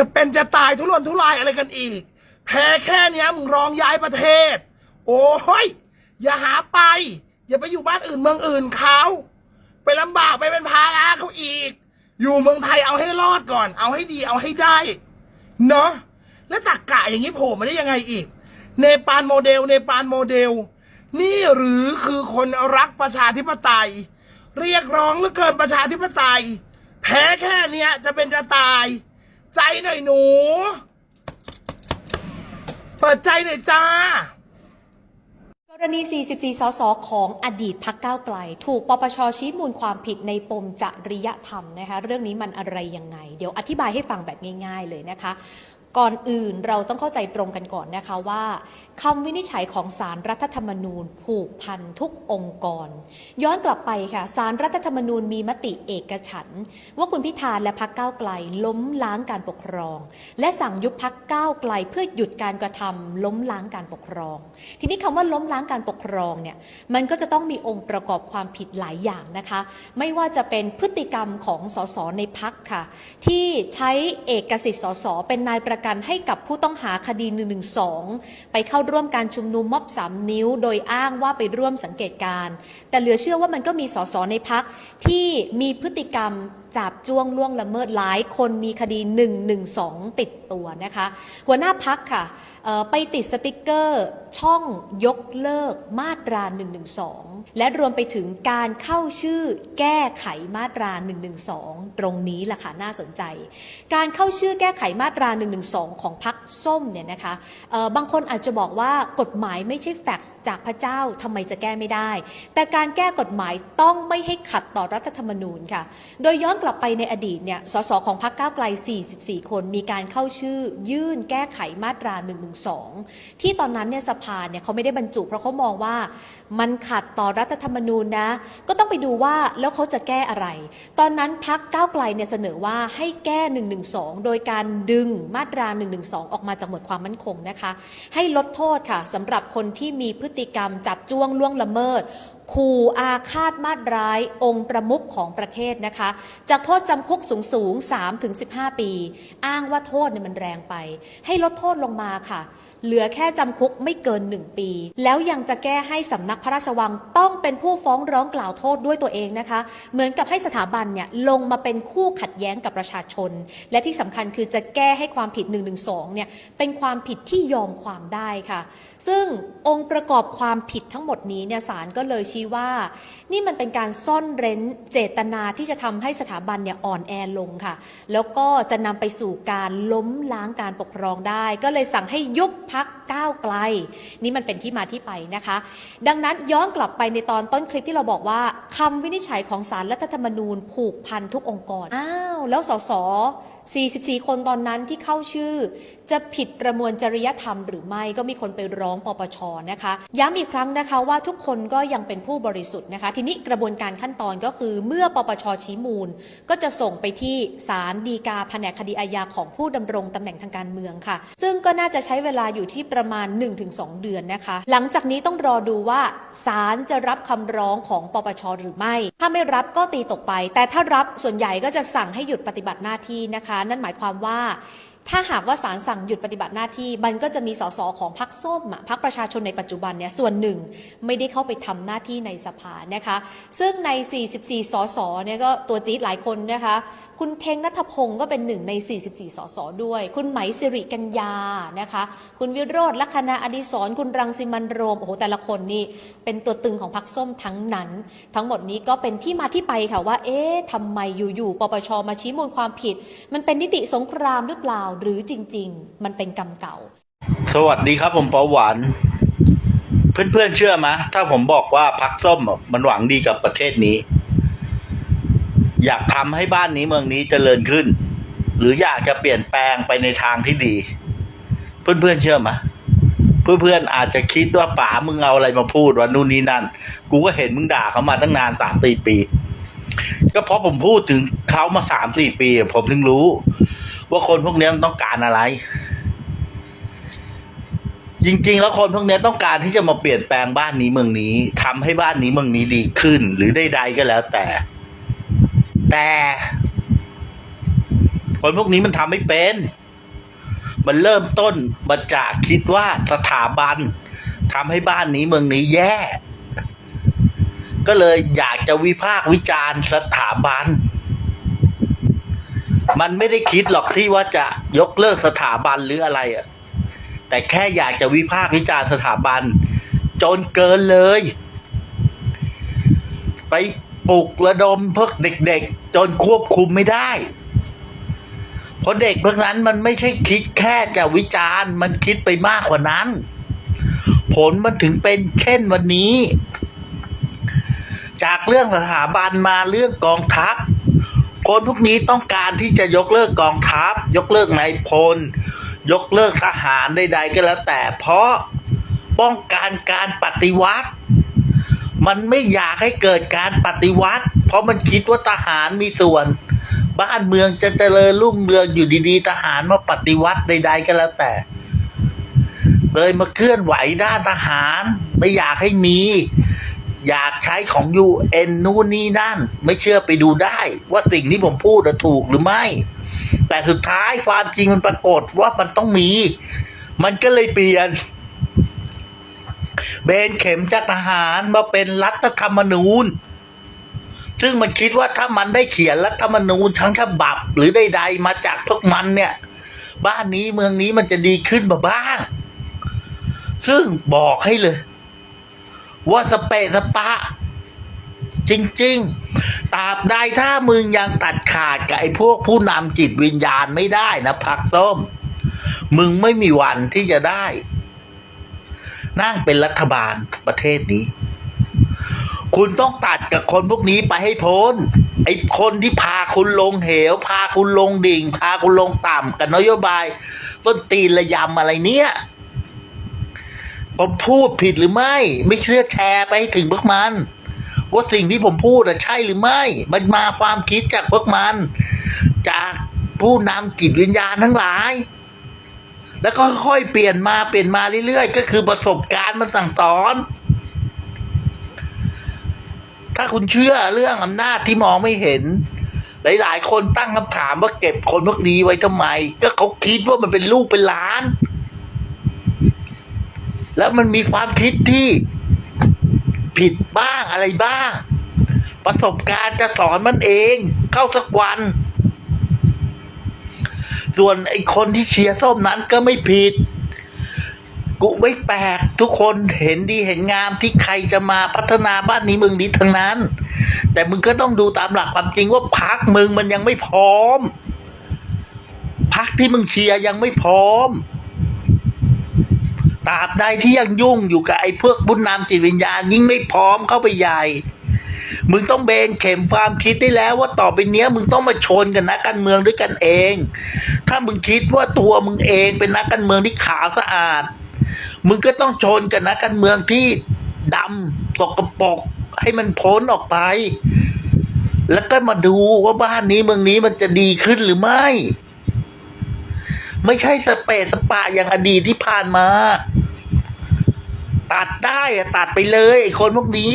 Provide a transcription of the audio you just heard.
จะเป็นจะตายทุรนทุรายอะไรกันอีก แพ้แค่เนี้ยมึงรองย้ายประเทศ โอ้ย อย่าหาไป อย่าไปอยู่บ้านอื่นเมืองอื่นเขาไปลำบากไปเป็นภาระเขาอีก อยู่เมืองไทยเอาให้รอดก่อน เอาให้ดีเอาให้ได้ เนาะแล้วตักกะอย่างนี้โผล่มาได้ยังไงอีก เนปาลโมเดล เนปาลโมเดล นี่หรือคือคนรักประชาธิปไตย เรียกร้องเหลือเกินประชาธิปไตย แพ้แค่เนี้ยจะเป็นจะตาย ใจหน่อยหนู เปิดใจหน่อยจ้ากรณี 44 สส ของอดีตพักก้าวไกล ถูกปปชชี้มูลความผิดในปมจริยธรรมนะคะ เรื่องนี้มันอะไรยังไง เดี๋ยวอธิบายให้ฟังแบบง่าย ๆ เลยนะคะ ก่อนอื่นเราต้องเข้าใจตรงกันก่อนนะคะว่าคำวินิจฉัยของสารรัฐธรรมนูญ ผูกพันทุกองค์กร ย้อนกลับไปค่ะสารรัฐธรรมนูญมีมติเอกฉัน ว่าคุณพิธาและพักก้าวไกล ล้มล้างการปกครอง และสั่งยุบพักก้าวไกลเพื่อหยุดการกระทำล้มล้างการปกครอง ทีนี้คำว่าล้มล้างการปกครองเนี่ยมันก็จะต้องมีองค์ประกอบความผิดหลายอย่างนะคะ ไม่ว่าจะเป็นพฤติกรรมของสสในพักค่ะ ที่ใช้เอกสิทธิ์สสเป็นนายประกันให้กับผู้ต้องหาคดี 112 ไปเข้าร่วมการชุมนุมม็อบสามนิ้ว โดยอ้างว่าไปร่วมสังเกตการ แต่เหลือเชื่อว่ามันก็มีสสในพักที่มีพฤติกรรม จับจ้วงล่วงละเมิดหลายคนมีคดี 112 ติดตัวนะคะ หัวหน้าพักค่ะไปติดสติกเกอร์ช่องยกเลิกมาตรา 112 และรวมไปถึงการเข้าชื่อแก้ไขมาตรา 112 ตรงนี้ล่ะค่ะน่าสนใจ การเข้าชื่อแก้ไขมาตรา 112 ของพักส้มเนี่ยนะคะบางคนอาจจะบอกว่ากฎหมายไม่ใช่แฟกซ์จากพระเจ้าทำไมจะแก้ไม่ได้ แต่การแก้กฎหมายต้องไม่ให้ขัดต่อรัฐธรรมนูญค่ะ โดยย้อนกลับไปในอดีตเนี่ย สสของพรรคก้าวไกล 44 คนมีการเข้าชื่อ ยื่นแก้ไขมาตรา 112 ที่ตอนนั้นเนี่ยสภาเนี่ยเขาไม่ได้บรรจุ เพราะเขามองว่ามันขัดต่อรัฐธรรมนูญนะ ก็ต้องไปดูว่าแล้วเขาจะแก้อะไร ตอนนั้นพักก้าวไกลเนี่ยเสนอว่าให้แก้ 112 โดยการดึงมาตรา 112 ออกมาจากหมวดความมั่นคงนะคะ ให้ลดโทษค่ะสำหรับคนที่มีพฤติกรรมจับจ้วงล่วงละเมิด ขู่อาฆาตมาตร้ายองค์ประมุขของประเทศนะคะ จะโทษจำคุกสูงสูง3ถึง15 ปี อ้างว่าโทษเนี่ยมันแรงไป ให้ลดโทษลงมาค่ะ เหลือแค่จำคุกไม่เกิน 1 ปี แล้วยังจะแก้ให้สำนักพระราชวังต้องเป็นผู้ฟ้องร้องกล่าวโทษด้วยตัวเองนะคะ เหมือนกับให้สถาบันเนี่ยลงมาเป็นคู่ขัดแย้งกับประชาชน และที่สำคัญคือจะแก้ให้ความผิด112เนี่ยเป็นความผิดที่ยอมความได้ค่ะ ซึ่งองค์ประกอบความผิดทั้งหมดนี้เนี่ยศาลก็เลยชี้ว่า นี่มันเป็นการซ่อนเร้นเจตนาที่จะทำให้สถาบันเนี่ยอ่อนแอลงค่ะ แล้วก็จะนำไปสู่การล้มล้างการปกครองได้ ก็เลยสั่งให้ยุบพักก้าวไกล นี่มันเป็นที่มาที่ไปนะคะ ดังนั้นย้อนกลับไปในตอนต้นคลิปที่เราบอกว่าคำวินิจฉัยของศาลรัฐธรรมนูญผูกพันทุกองค์กรอ้าวแล้วสส 44 คนตอนนั้นที่เข้าชื่อ จะผิดประมวลจริยธรรมหรือไม่ก็มีคนไปร้องปปชนะคะ ย้ำอีกครั้งนะคะว่าทุกคนก็ยังเป็นผู้บริสุทธิ์นะคะ ทีนี้กระบวนการขั้นตอนก็คือเมื่อปปชชี้มูล ก็จะส่งไปที่ศาลฎีกาแผนกคดีอาญาของผู้ดำรงตำแหน่งทางการเมืองค่ะ ซึ่งก็น่าจะใช้เวลาอยู่ที่ประมาณ 1-2 เดือนนะคะ หลังจากนี้ต้องรอดูว่าศาลจะรับคำร้องของปปชหรือไม่ ถ้าไม่รับก็ตีตกไป แต่ถ้ารับส่วนใหญ่ก็จะสั่งให้หยุดปฏิบัติหน้าที่นะคะนั่นหมายความว่า ถ้าหากว่าศาลสั่งหยุดปฏิบัติหน้าที่ มันก็จะมีสสของพรรคส้มอะพรรคประชาชนในปัจจุบันเนี่ยส่วนหนึ่งไม่ได้เข้าไปทำหน้าที่ในสภานะคะ ซึ่งใน 44 สสเนี่ยก็ตัวจี๊ดหลายคนนะคะ คุณเทงนัทพงศ์ก็เป็นหนึ่งใน 44 สสด้วย คุณไหมสิริกัญญานะคะ คุณวิโรธลัคนาอดิศรคุณรังสิมันโรม โอ้โห แต่ละคนนี่เป็นตัวตึงของพรรคส้มทั้งนั้น ทั้งหมดนี้ก็เป็นที่มาที่ไปค่ะว่า เอ๊ะทำไมอยู่ๆ ปปช มาชี้มูลความผิด มันเป็นนิติสงครามหรือเปล่า หรือจริง ๆ มันเป็นกรรมเก่า สวัสดีครับผมปอหวาน เพื่อนๆเชื่อไหมถ้าผมบอกว่าพักส้มมันหวังดีกับประเทศนี้ อยากทำให้บ้านนี้เมืองนี้เจริญขึ้น หรืออยากจะเปลี่ยนแปลงไปในทางที่ดี เพื่อนๆเชื่อไหมเพื่อนๆอาจจะคิดว่าป๋ามึงเอาอะไรมาพูดว่านู่นนี่นั่น กูก็เห็นมึงด่าเขามาตั้งนานสามสี่ปี ก็เพราะผมพูดถึงเขามาสามสี่ปี ผมถึงรู้ ว่าคนพวกนี้มันต้องการอะไร จริง ๆ แล้วคนพวกนี้ต้องการที่จะมาเปลี่ยนแปลงบ้านนี้เมืองนี้ทำให้บ้านนี้เมืองนี้ดีขึ้น หรือใดๆก็แล้วแต่ แต่ คนพวกนี้มันทำไม่เป็น มันเริ่มต้นมาจากคิดว่าสถาบันทำให้บ้านนี้เมืองนี้แย่ ก็เลยอยากจะวิพากษ์วิจารณ์สถาบัน มันไม่ได้คิดหรอกที่ว่าจะยกเลิกสถาบันหรืออะไรอะแต่แค่อยากจะวิพากษ์วิจารณ์สถาบัน จนเกินเลย ไป ปลุกระดมพวกเด็กๆ จนควบคุมไม่ได้ เพราะเด็กพวกนั้นมันไม่ใช่คิดแค่จะวิจารณ์มันคิดไปมากกว่านั้น ผลมันถึงเป็นเช่นวันนี้ จากเรื่องสถาบันมาเรื่องกองทัพคนพวกนี้ต้องการที่จะยกเลิกกองทัพ ยกเลิกนายพล ยกเลิกทหารใดๆก็แล้วแต่ เพราะป้องกันการปฏิวัติ มันไม่อยากให้เกิดการปฏิวัติ เพราะมันคิดว่าทหารมีส่วน บ้านเมืองจะเจริญรุ่งเรืองอยู่ดีๆ ทหารมาปฏิวัติใด ๆ ก็แล้วแต่ เลยมาเคลื่อนไหวด้านทหาร ไม่อยากให้มี อยากใช้ของยูเอ็นนู่นนี่นั่น ไม่เชื่อไปดูได้ ว่าสิ่งที่ผมพูดถูกหรือไม่ แต่สุดท้ายความจริงมันปรากฏว่ามันต้องมี มันก็เลยเปลี่ยน เบนเข็มจากทหารมาเป็นรัฐธรรมนูญ ซึ่งมันคิดว่าถ้ามันได้เขียนรัฐธรรมนูญทั้งฉบับ หรือใดๆมาจากพวกมันเนี่ย บ้านนี้เมืองนี้มันจะดีขึ้นมาบ้าง ซึ่งบอกให้เลย ว่าสเปสปะ จริง ๆตราบใดถ้ามึงยังตัดขาดกับไอ้พวกผู้นำจิตวิญญาณไม่ได้นะพักต้ม มึงไม่มีวันที่จะได้ นั่งเป็นรัฐบาลประเทศนี้ คุณต้องตัดกับคนพวกนี้ไปให้พ้น ไอ้คนที่พาคุณลงเหว พาคุณลงดิ่ง พาคุณลงต่ำกับนโยบายต้นตีนระยำอะไรเนี่ยผมพูดผิดหรือไม่ ไม่เชื่อแชร์ไปให้ถึงพวกมัน ว่าสิ่งที่ผมพูดอะใช่หรือไม่ มันมาความคิดจากพวกมัน จากผู้นำจิตวิญญาณทั้งหลาย แล้วก็ค่อยเปลี่ยนมาเปลี่ยนมาเรื่อยๆ ก็คือประสบการณ์มันสั่งสอน ถ้าคุณเชื่อเรื่องอำนาจที่มองไม่เห็น หลายๆ คนตั้งคำถามว่าเก็บคนพวกนี้ไว้ทำไม ก็เขาคิดว่ามันเป็นลูกเป็นหลาน แล้วมันมีความคิดที่ผิดบ้างอะไรบ้าง ประสบการณ์จะสอนมันเอง เข้าสักวัน ส่วนไอ้คนที่เชียร์ส้มนั้นก็ไม่ผิด กูไม่แปลกทุกคนเห็นดีเห็นงามที่ใครจะมาพัฒนาบ้านนี้มืองนี้ทั้งนั้น แต่มึงก็ต้องดูตามหลักความจริงว่าพักมึงมันยังไม่พร้อมพักที่มึงเชียร์ยังไม่พร้อมตราบใดที่ยังยุ่งอยู่กับไอ้พวกบุญนำจิตวิญญาณยิ่งไม่พร้อมเข้าไปใหญ่ มึงต้องเบนเข็มความคิดได้แล้วว่าต่อไปเนี้ย มึงต้องมาชนกันนักการเมืองด้วยกันเอง ถ้ามึงคิดว่าตัวมึงเองเป็นนักการเมืองที่ขาวสะอาด มึงก็ต้องชนกับนักการเมืองที่ดำสกปรกให้มันพ้นออกไป แล้วก็มาดูว่าบ้านนี้เมืองนี้มันจะดีขึ้นหรือไม่ ไม่ใช่สเปะสปะอย่างอดีตที่ผ่านมา ตัดได้อะตัดไปเลยไอ้คนพวกนี้